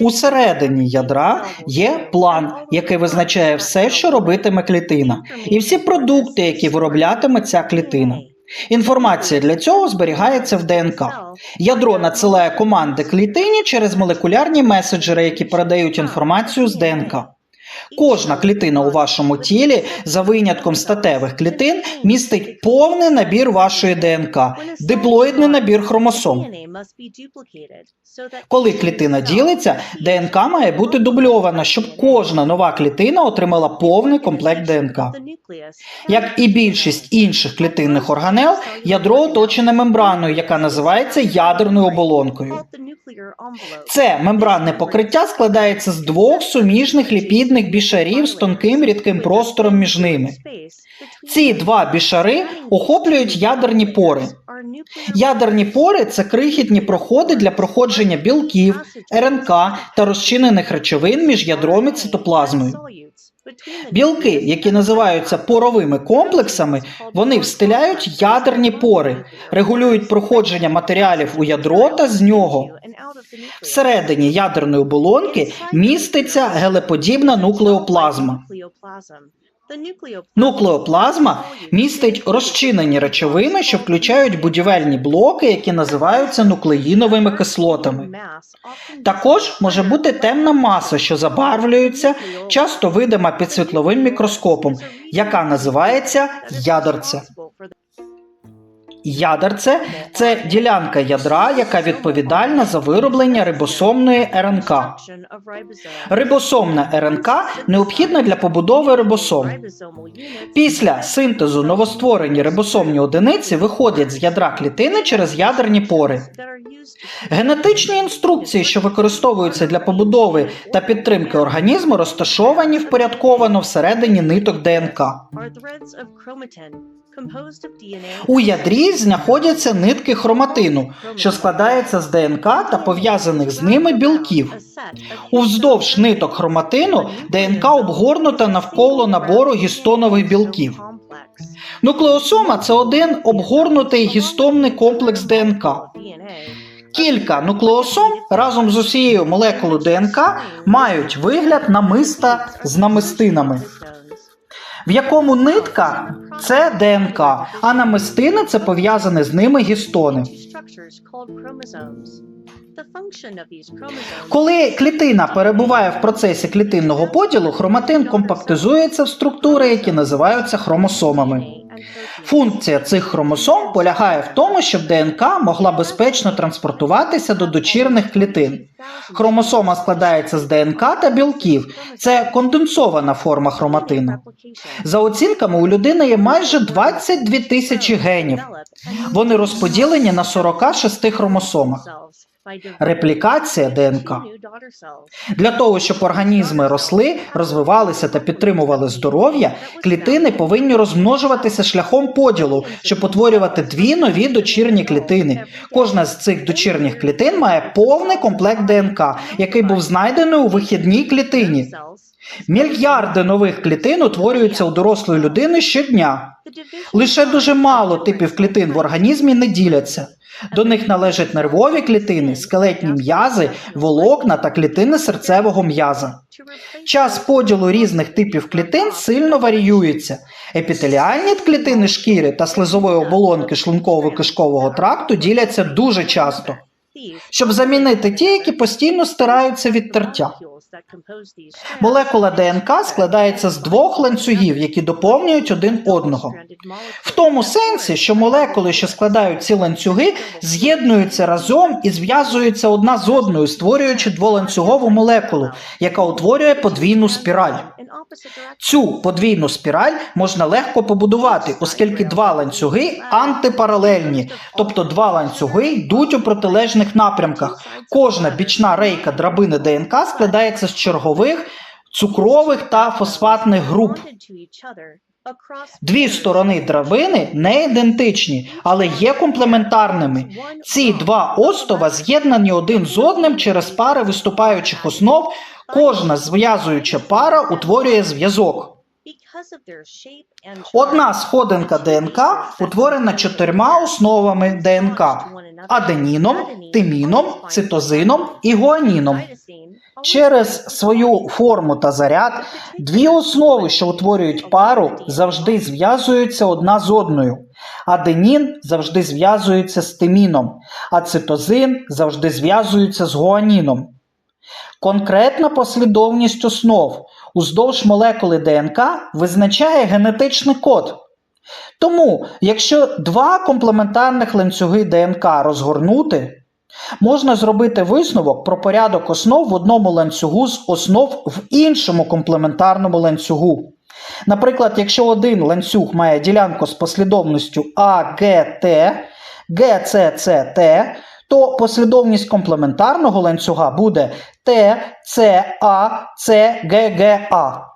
Усередині ядра є план, який визначає все, що робитиме клітина, і всі продукти, які вироблятиме ця клітина. Інформація для цього зберігається в ДНК. Ядро надсилає команди клітині через молекулярні меседжери, які передають інформацію з ДНК. Кожна клітина у вашому тілі, за винятком статевих клітин, містить повний набір вашої ДНК, диплоїдний набір хромосом. Коли клітина ділиться, ДНК має бути дубльована, щоб кожна нова клітина отримала повний комплект ДНК. Як і більшість інших клітинних органел, ядро оточене мембраною, яка називається ядерною оболонкою. Це мембранне покриття складається з двох суміжних ліпідних бішарів з тонким рідким простором між ними. Ці два бішари охоплюють ядерні пори. Ядерні пори це крихітні проходи для проходження білків, РНК та розчинених речовин між ядром і цитоплазмою. Білки, які називаються поровими комплексами, вони встиляють ядерні пори, регулюють проходження матеріалів у ядро та з нього. Всередині ядерної оболонки міститься гелеподібна нуклеоплазма. Нуклеоплазма містить розчинені речовини, що включають будівельні блоки, які називаються нуклеїновими кислотами. Також може бути темна маса, що забарвлюється, часто видима під світловим мікроскопом, яка називається ядерце. Ядерце це ділянка ядра, яка відповідальна за вироблення рибосомної РНК. Рибосомна РНК необхідна для побудови рибосом. Після синтезу новостворені рибосомні одиниці виходять з ядра клітини через ядерні пори. Генетичні інструкції, що використовуються для побудови та підтримки організму, розташовані впорядковано всередині ниток ДНК. У ядрі знаходяться нитки хроматину, що складається з ДНК та пов'язаних з ними білків. Уздовж ниток хроматину ДНК обгорнута навколо набору гістонових білків. Нуклеосома це один обгорнутий гістомний комплекс ДНК. Кілька нуклеосом разом з усією молекулою ДНК мають вигляд намиста з намистинами, в якому нитка це ДНК, а намистини це пов'язане з ними гістони. Коли клітина перебуває в процесі клітинного поділу, хроматин компактизується в структури, які називаються хромосомами. Функція цих хромосом полягає в тому, щоб ДНК могла безпечно транспортуватися до дочірних клітин. Хромосома складається з ДНК та білків. Це конденсована форма хроматину. За оцінками, у людини є майже 22 тисячі генів. Вони розподілені на 46 хромосомах. Реплікація ДНК. Для того, щоб організми росли, розвивалися та підтримували здоров'я, клітини повинні розмножуватися шляхом поділу, щоб утворювати дві нові дочірні клітини. Кожна з цих дочірніх клітин має повний комплект ДНК, який був знайдений у вихідній клітині. Мільярди нових клітин утворюються у дорослої людини щодня. Лише дуже мало типів клітин в організмі не діляться. До них належать нервові клітини, скелетні м'язи, волокна та клітини серцевого м'яза. Час поділу різних типів клітин сильно варіюється. Епітеліальні клітини шкіри та слизової оболонки шлунково-кишкового тракту діляться дуже часто, щоб замінити ті, які постійно стираються від тертя. Молекула ДНК складається з двох ланцюгів, які доповнюють один одного. В тому сенсі, що молекули, що складають ці ланцюги, з'єднуються разом і зв'язуються одна з одною, створюючи дволанцюгову молекулу, яка утворює подвійну спіраль. Цю подвійну спіраль можна легко побудувати, оскільки два ланцюги антипаралельні, тобто два ланцюги йдуть у протилежних напрямках. Кожна бічна рейка драбини ДНК складається з чергових цукрових та фосфатних груп. Дві сторони драбини не ідентичні, але є комплементарними. Ці два остова з'єднані один з одним через пари виступаючих основ. Кожна зв'язуюча пара утворює зв'язок. Одна сходинка ДНК утворена чотирма основами ДНК аденіном, тиміном, цитозином і гуаніном. Через свою форму та заряд дві основи, що утворюють пару, завжди зв'язуються одна з одною. Аденін завжди зв'язується з тиміном, а цитозин завжди зв'язується з гуаніном. Конкретна послідовність основ уздовж молекули ДНК визначає генетичний код. Тому, якщо два комплементарних ланцюги ДНК розгорнути, можна зробити висновок про порядок основ в одному ланцюгу з основ в іншому комплементарному ланцюгу. Наприклад, якщо один ланцюг має ділянку з послідовністю АГТ, ГЦЦТ, то послідовність комплементарного ланцюга буде Т, С, А, С, Г, Г, А.